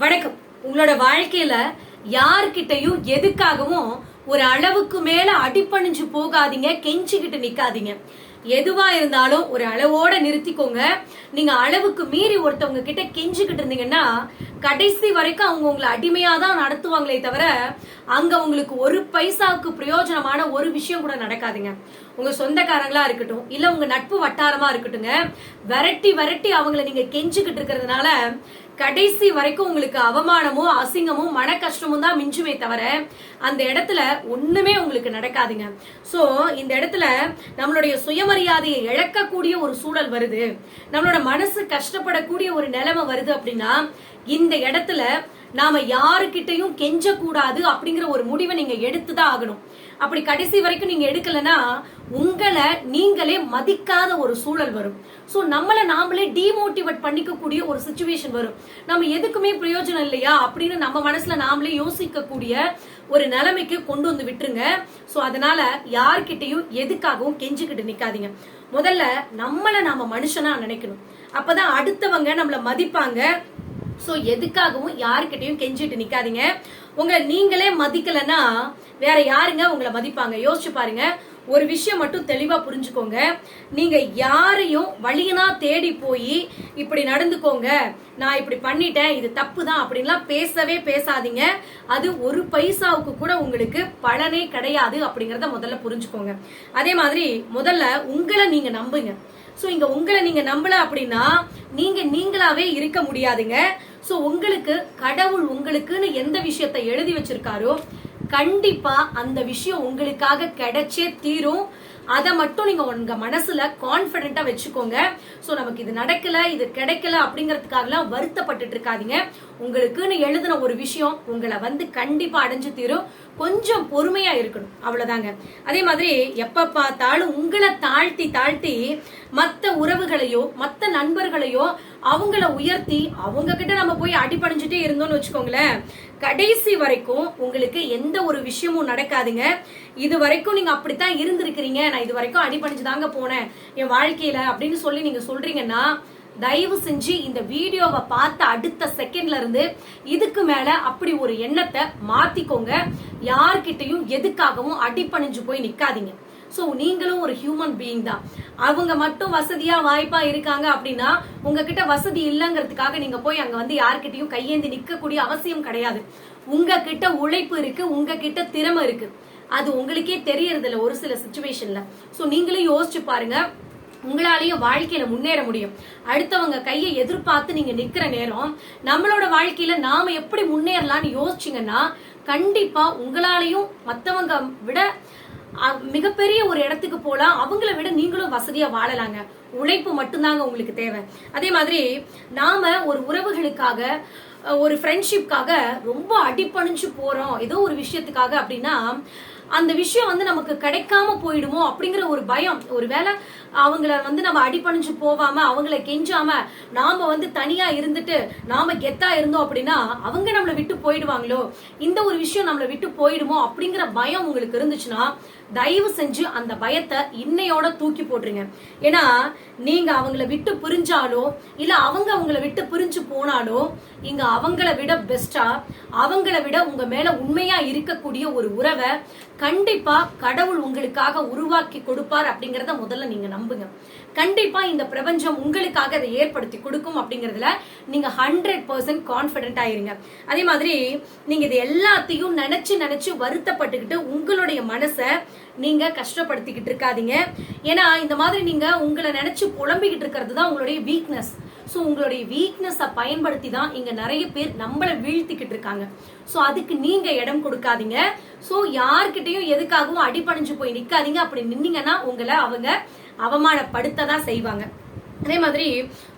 வணக்கம். உங்களோட வாழ்க்கையில யார்கிட்டயும் எதுக்காகவும் ஒரு அளவுக்கு மேல அடிபணிஞ்சு போகாதீங்க கெஞ்சிக்கிட்டு நிக்காதீங்க. எதுவா இருந்தாலும் ஒரு அளவோட நிறுத்திக்கோங்க. நீங்க அளவுக்கு மீறி ஒருத்தவங்க கிட்ட கெஞ்சிக்கிட்டு இருந்தீங்கன்னா கடைசி வரைக்கும் அவங்க உங்களை அடிமையா தான் நடத்துவாங்களே தவிர அங்க உங்களுக்கு ஒரு பைசாவுக்கு பிரயோஜனமான ஒரு விஷயம் கூட நடக்காதுங்க. உங்க சொந்தக்காரங்களா இருக்கட்டும் இல்ல உங்க நட்பு வட்டாரமா இருக்கட்டுங்க விரட்டி விரட்டி அவங்கள நீங்க கெஞ்சிக்கிட்டு இருக்கிறதுனால கடைசி வரைக்கும் உங்களுக்கு அவமானமும் அசிங்கமும் மன கஷ்டமும் தான் மிஞ்சுமே தவிர அந்த இடத்துல ஒண்ணுமே உங்களுக்கு நடக்காதுங்க. சோ இந்த இடத்துல நம்மளுடைய சுயமரியாதையை இழக்கக்கூடிய ஒரு சூழல் வருது. நம்மளோட மனசு கஷ்டப்படக்கூடிய ஒரு நிலைமை வருது அப்படின்னா இந்த இடத்துல நாம யாருக்கிட்டையும் கெஞ்ச கூடாது அப்படிங்கிற ஒரு முடிவை நீங்க எடுத்துதான் ஆகணும். அப்படி கடைசி வரைக்கும் நீங்க எடுக்கலன்னா உங்களை நீங்களே மதிக்காத ஒரு சூழல் வரும். ஸோ நம்மளை நாமளே டிமோட்டிவேட் பண்ணிக்கக்கூடிய ஒரு சுச்சுவேஷன் வரும். நம்ம எதுக்குமே பிரயோஜனம் இல்லையா? அப்படின்னு நம்ம மனசுல நாமளே யோசிக்கக்கூடிய ஒரு நிலைமைக்கு கொண்டு வந்து விட்டுருங்க. ஸோ அதனால யார்கிட்டையும் எதுக்காகவும் கெஞ்சிக்கிட்டு நிக்காதீங்க. முதல்ல நம்மளை நாம மனுஷனா நினைக்கணும். அப்பதான் அடுத்தவங்க நம்மளை மதிப்பாங்க. ஸோ எதுக்காகவும் யாருக்கிட்டையும் கெஞ்சிட்டு நிக்காதீங்க. உங்களை நீங்களே மதிக்கலன்னா வேற யாருங்க உங்களை மதிப்பாங்க? யோசிச்சு பாருங்க. ஒரு விஷயம் மட்டும் தெளிவா புரிஞ்சுக்கோங்க. நீங்க யாரையும் வழியனா தேடி போய் இப்படி நடந்துக்கோங்க. நான் இப்படி பண்ணிட்டேன் இது தப்பு தான் அப்படின்லாம் பேசவே பேசாதீங்க. அது ஒரு பைசாவுக்கு கூட உங்களுக்கு பலனே கிடையாது அப்படிங்கறத முதல்ல புரிஞ்சுக்கோங்க. அதே மாதிரி முதல்ல உங்களை நீங்க நம்புங்க. ஸோ இங்க உங்களை நீங்க நம்பல அப்படின்னா நீங்க நீங்களாவே இருக்க முடியாதுங்க. ஸோ உங்களுக்கு கடவுள் உங்களுக்குன்னு எந்த விஷயத்தை எழுதி வச்சிருக்காரோ கண்டிப்பா அந்த விஷயம் உங்களுக்காக கிடைச்சே தீரும். அதை மட்டும் நீங்க உங்க மனசுல கான்பிடண்டா வச்சுக்கோங்க. சோ நமக்கு இது நடக்கல இது கிடைக்கல அப்படிங்கறதுக்காகலாம் வருத்தப்பட்டுட்டு இருக்காதீங்க. உங்களுக்குன்னு எழுதின ஒரு விஷயம் உங்களை வந்து கண்டிப்பா அடைஞ்சு தீரும். கொஞ்சம் பொறுமையா இருக்கணும். அவ்வளவுதாங்க. அதே மாதிரி எப்ப பார்த்தாலும் உங்களை தாழ்த்தி தாழ்த்தி மத்த உறவுகளையோ மத்த நண்பர்களையோ அவங்கள உயர்த்தி அவங்க கிட்ட நம்ம போய் அடிபணிஞ்சுட்டே இருந்தோம்னு வச்சுக்கோங்களேன். கடைசி வரைக்கும் உங்களுக்கு எந்த ஒரு விஷயமும் நடக்காதுங்க. இது வரைக்கும் நீங்க அப்படித்தான் இருந்திருக்கிறீங்க. நான் இது வரைக்கும் அடிபணிஞ்சு தாங்க போனேன். என் வாழ்க்கையில அப்படின்னு சொல்லி நீங்க சொல்றீங்கன்னா தயவு செஞ்சு இந்த வீடியோவை பார்த்த அடுத்த செகண்ட்ல இருந்து இதுக்கு மேல அப்படி ஒரு எண்ணத்தை மாத்திக்கோங்க. யார்கிட்டையும் எதுக்காகவும் அடிப்பணிஞ்சு போய் நிக்காதீங்க. ஸோ நீங்களும் ஒரு ஹியூமன் பீயிங் தான். அவங்க மட்டும் வசதியா வாய்ப்பா இருக்காங்க அப்படின்னா உங்ககிட்ட வசதி இல்லைங்கிறதுக்காக நீங்க போய் அங்க வந்து யார்கிட்டயும் கையேந்தி நிற்கக்கூடிய அவசியம் கிடையாது. உங்ககிட்ட உழைப்பு இருக்கு உங்ககிட்ட திறமை இருக்கு. அது உங்களுக்கே தெரியறது இல்லை ஒரு சில சுச்சுவேஷன்ல ஸோ நீங்களே யோசிச்சு பாருங்க. உங்களாலேயும் வாழ்க்கையில முன்னேற முடியும். அடுத்தவங்க கையை எதிர்பார்த்து நீங்க நிக்கிற நேரம் நம்மளோட வாழ்க்கையில நாம எப்படி முன்னேறலாம்னு யோசிச்சீங்கன்னா கண்டிப்பா உங்களாலையும் மத்தவங்க விட மிகப்பெரிய ஒரு இடத்துக்கு போலாம் அவங்கள விட நீங்களும் வசதியா வாழலாங்க. உழைப்பு மட்டும்தாங்க உங்களுக்கு தேவை. அதே மாதிரி நாம ஒரு உறவுகளுக்காக ஒரு ஃப்ரெண்ட்ஷிப்காக ரொம்ப அடிப்பணிஞ்சு போறோம். ஏதோ ஒரு விஷயத்துக்காக அப்படின்னா அந்த விஷயம் வந்து நமக்கு கிடைக்காம போயிடுமோ அப்படிங்கிற ஒரு பயம். ஒருவேளை அவங்கள வந்து நம்ம அடிபணிஞ்சு போவாம அவங்கள கெஞ்சாம நாம வந்து தனியா இருந்துட்டு நாம கெத்தா இருந்தோம் அப்படின்னா அவங்க நம்மளை விட்டு போயிடுவாங்களோ? இந்த ஒரு விஷயம் நம்மளை விட்டு போயிடுமோ அப்படிங்கிற பயம் உங்களுக்கு இருந்துச்சுன்னா தயவு செஞ்சு அந்த பயத்தை இன்னையோட தூக்கி போட்டுருங்க. ஏன்னா நீங்க அவங்கள விட்டு பிரிஞ்சாலோ இல்ல அவங்க அவங்கள விட்டு பிரிஞ்சு போனாலோ இங்க அவங்கள விட பெஸ்டா அவங்கள விட உங்க மேல உண்மையா இருக்கக்கூடிய ஒரு உறவை கண்டிப்பா கடவுள் உங்களுக்காக உருவாக்கி கொடுப்பார் அப்படிங்கறத முதல்ல நீங்க நம்புங்க. கண்டிப்பா இந்த பிரபஞ்சம் உங்களுக்காக அதை ஏற்படுத்தி கொடுக்கும் அப்படிங்கறதுல நீங்க ஹண்ட்ரட் பர்சன்ட் கான்பிடென்ட் ஆயிருங்க அதே மாதிரி நீங்க இது எல்லாத்தையும் நினைச்சு நினைச்சு வருத்தப்பட்டுக்கிட்டு உங்களுடைய மனசை நீங்க கஷ்டப்படுத்திக்கிட்டு இருக்காதீங்க. ஏன்னா இந்த மாதிரி நீங்க உங்களை நினைச்சு புலம்பிக்கிட்டு இருக்கிறது தான் உங்களுடைய வீக்னஸ் ஸோ உங்களுடைய வீக்னஸை பயன்படுத்தி தான் இங்கே நிறைய பேர் நம்மளை வீழ்த்திக்கிட்டு இருக்காங்க. ஸோ அதுக்கு நீங்கள் இடம் கொடுக்காதீங்க. ஸோ யார்கிட்டையும் எதுக்காகவும் அடிபணிஞ்சு போய் நிற்காதீங்க அப்படி நின்னீங்கன்னா உங்களை அவங்க அவமானப்படுத்த தான் செய்வாங்க. அதே மாதிரி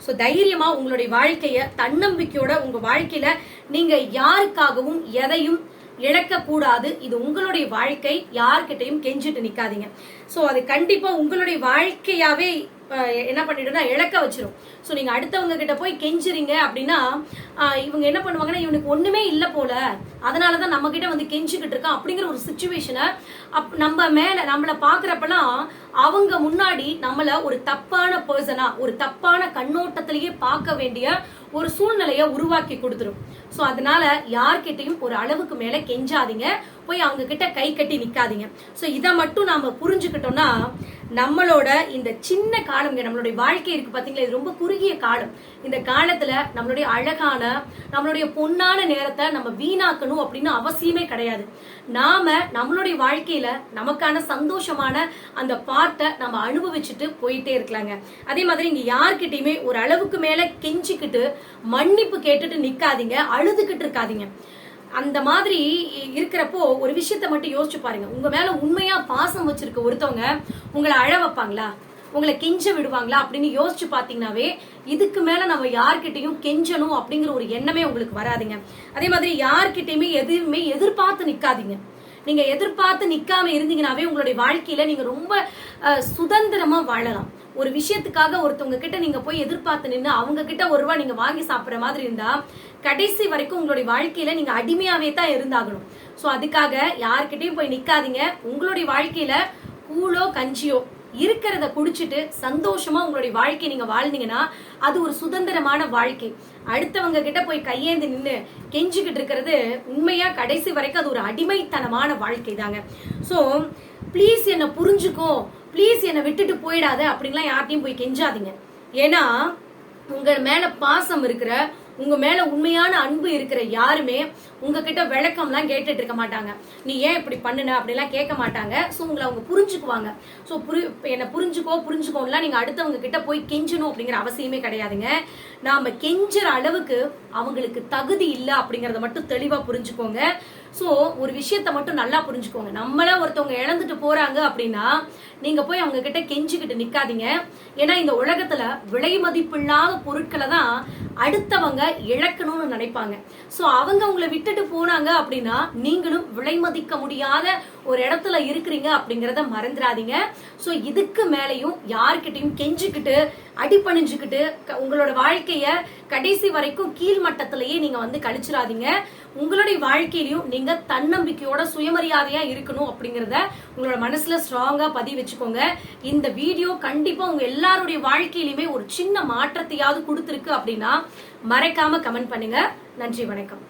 ஸோ தைரியமா உங்களுடைய வாழ்க்கைய தன்னம்பிக்கையோட உங்க வாழ்க்கையில நீங்க யாருக்காகவும் எதையும் இழக்க கூடாது இது உங்களுடைய வாழ்க்கை. யார்கிட்டையும் கெஞ்சிட்டு நிக்காதீங்க. ஸோ அது கண்டிப்பா உங்களுடைய வாழ்க்கையாவே என்ன பண்ணிடும்னா இழக்க வச்சிரும். ஸோ நீங்க அடுத்தவங்க கிட்ட போய் கெஞ்சுறீங்க அப்படின்னா இவங்க என்ன பண்ணுவாங்கன்னா இவனுக்கு ஒண்ணுமே இல்ல போல. அதனாலதான் நம்ம கிட்ட வந்து கெஞ்சிக்கிட்டு இருக்கான் அப்படிங்கிற ஒரு சுச்சுவேஷனை அப் நம்ம மேல நம்மள பார்க்குறப்பெல்லாம் அவங்க முன்னாடி நம்மள ஒரு தப்பான பர்சனா ஒரு தப்பான கண்ணோட்டத்திலேயே பார்க்க வேண்டிய ஒரு சூழ்நிலையை உருவாக்கி கொடுத்துரும். ஸோ அதனால யார்கிட்டையும் ஒரு அளவுக்கு மேல கெஞ்சாதீங்க. போய் அவங்க கிட்ட கை கட்டி நிக்காதீங்க. ஸோ இதை மட்டும் நாம புரிஞ்சுக்கிட்டோம்னா நம்மளோட இந்த சின்ன காலம் நம்மளுடைய வாழ்க்கை இருக்கு பாத்தீங்களா? இது ரொம்ப குறுகிய காலம். இந்த காலத்துல நம்மளுடைய அழகான நம்மளுடைய பொன்னான நேரத்தை நம்ம வீணாக்கணும் அப்படின்னு அவசியமே கிடையாது. நாம நம்மளுடைய வாழ்க்கையில நமக்கான சந்தோஷமான அந்த பா ஆர்ட்டை நம்ம அனுபவிச்சுட்டு போயிட்டே இருக்கலாங்க. அதே மாதிரி இங்க யார்கிட்டயுமே ஒரு அளவுக்கு மேல கெஞ்சிக்கிட்டு மன்னிப்பு கேட்டுட்டு நிக்காதீங்க அழுதுகிட்டு இருக்காதீங்க. அந்த மாதிரி இருக்கிறப்போ ஒரு விஷயத்த மட்டும் யோசிச்சு பாருங்க. உங்க மேல உண்மையா பாசம் வச்சிருக்க ஒருத்தவங்க உங்களை அழ வைப்பாங்களா? உங்களை கெஞ்ச விடுவாங்களா? அப்படின்னு யோசிச்சு பாத்தீங்கன்னாவே இதுக்கு மேல நம்ம யார்கிட்டையும் கெஞ்சணும் அப்படிங்கிற ஒரு எண்ணமே உங்களுக்கு வராதுங்க. அதே மாதிரி யார்கிட்டயுமே எதுவுமே எதிர்பார்த்து நிக்காதீங்க. நீங்க எதிர்பார்த்து நிக்காம இருந்தீங்கன்னாவே உங்களுடைய வாழ்க்கையில நீங்க ரொம்ப சுதந்திரமா வாழலாம். ஒரு விஷயத்துக்காக ஒருத்தவங்க கிட்ட நீங்க போய் எதிர்பார்த்து நின்று அவங்க கிட்ட ஒரு ரூபா நீங்க வாங்கி சாப்பிடுற மாதிரி இருந்தா கடைசி வரைக்கும் உங்களுடைய வாழ்க்கையில நீங்க அடிமையாவே தான் இருந்தாகணும். சோ அதுக்காக யார்கிட்டயும் போய் நிக்காதீங்க. உங்களுடைய வாழ்க்கையில கூழோ கஞ்சியோ இருக்கிறத குடிச்சிட்டு சந்தோஷமா உங்களுடைய வாழ்க்கையை நீங்க வாழ்ந்தீங்கன்னா அது ஒரு சுதந்திரமான வாழ்க்கை. அடுத்தவங்க கிட்ட போய் கையேந்து நின்று கெஞ்சிக்கிட்டு இருக்கிறது உண்மையா கடைசி வரைக்கும் அது ஒரு அடிமைத்தனமான வாழ்க்கை தாங்க ஸோ ப்ளீஸ் என்னை புரிஞ்சுக்கோ. ப்ளீஸ் என்னை விட்டுட்டு போயிடாத அப்படின்லாம் யார்ட்டையும் போய் கெஞ்சாதீங்க. ஏன்னா உங்க மேல பாசம் இருக்கிற உங்க மேல உண்மையான அன்பு இருக்கிற யாருமே உங்ககிட்ட விளக்கம்லாம் கேட்டுட்டு இருக்க மாட்டாங்க. நீ ஏன் இப்படி பண்ணுன அப்படிலாம் கேட்க மாட்டாங்க. ஸோ உங்களை அவங்க புரிஞ்சுக்குவாங்க. ஸோ புரி என்ன புரிஞ்சுக்கோ புரிஞ்சுக்கோலாம் நீங்க அடுத்தவங்க கிட்ட போய் கெஞ்சணும் அப்படிங்கிற அவசியமே கிடையாதுங்க. நாம கெஞ்சுற அளவுக்கு அவங்களுக்கு தகுதி இல்லை அப்படிங்கறத மட்டும் தெளிவா புரிஞ்சுக்கோங்க. ஸோ ஒரு விஷயத்த மட்டும் நல்லா புரிஞ்சுக்கோங்க. நம்மள ஒருத்தவங்க இழந்துட்டு போறாங்க அப்படின்னா நீங்க போய் அவங்க கிட்ட கெஞ்சிக்கிட்டு நிக்காதீங்க. ஏன்னா இந்த உலகத்துல விலை மதிப்பில்லாத பொருட்களை தான் அடுத்தவங்க இழக்கணும்னு நினைப்பாங்க. ஸோ அவங்க உங்களை விட்டுட்டு போனாங்க அப்படின்னா நீங்களும் விலை மதிக்க முடியாத ஒரு இடத்துல இருக்கிறீங்க அப்படிங்கிறத மறந்துடாதீங்க. ஸோ இதுக்கு மேலையும் யார்கிட்டையும் கெஞ்சிக்கிட்டு அடிபணிஞ்சுக்கிட்டு க- உங்களோட வாழ்க்கைய கடைசி வரைக்கும் கீழ்மட்டத்திலேயே நீங்க வந்து கழிச்சிடாதீங்க. உங்களுடைய வாழ்க்கையிலையும் நீங்க தன்னம்பிக்கையோட சுயமரியாதையா இருக்கணும் அப்படிங்கறத உங்களோட மனசுல ஸ்ட்ராங்கா பதிவு வச்சுக்கோங்க. இந்த வீடியோ கண்டிப்பா உங்க எல்லாருடைய வாழ்க்கையிலுமே ஒரு சின்ன மாற்றத்தையாவது கொடுத்துருக்கு அப்படின்னா மறக்காம கமெண்ட் பண்ணுங்க. நன்றி வணக்கம்.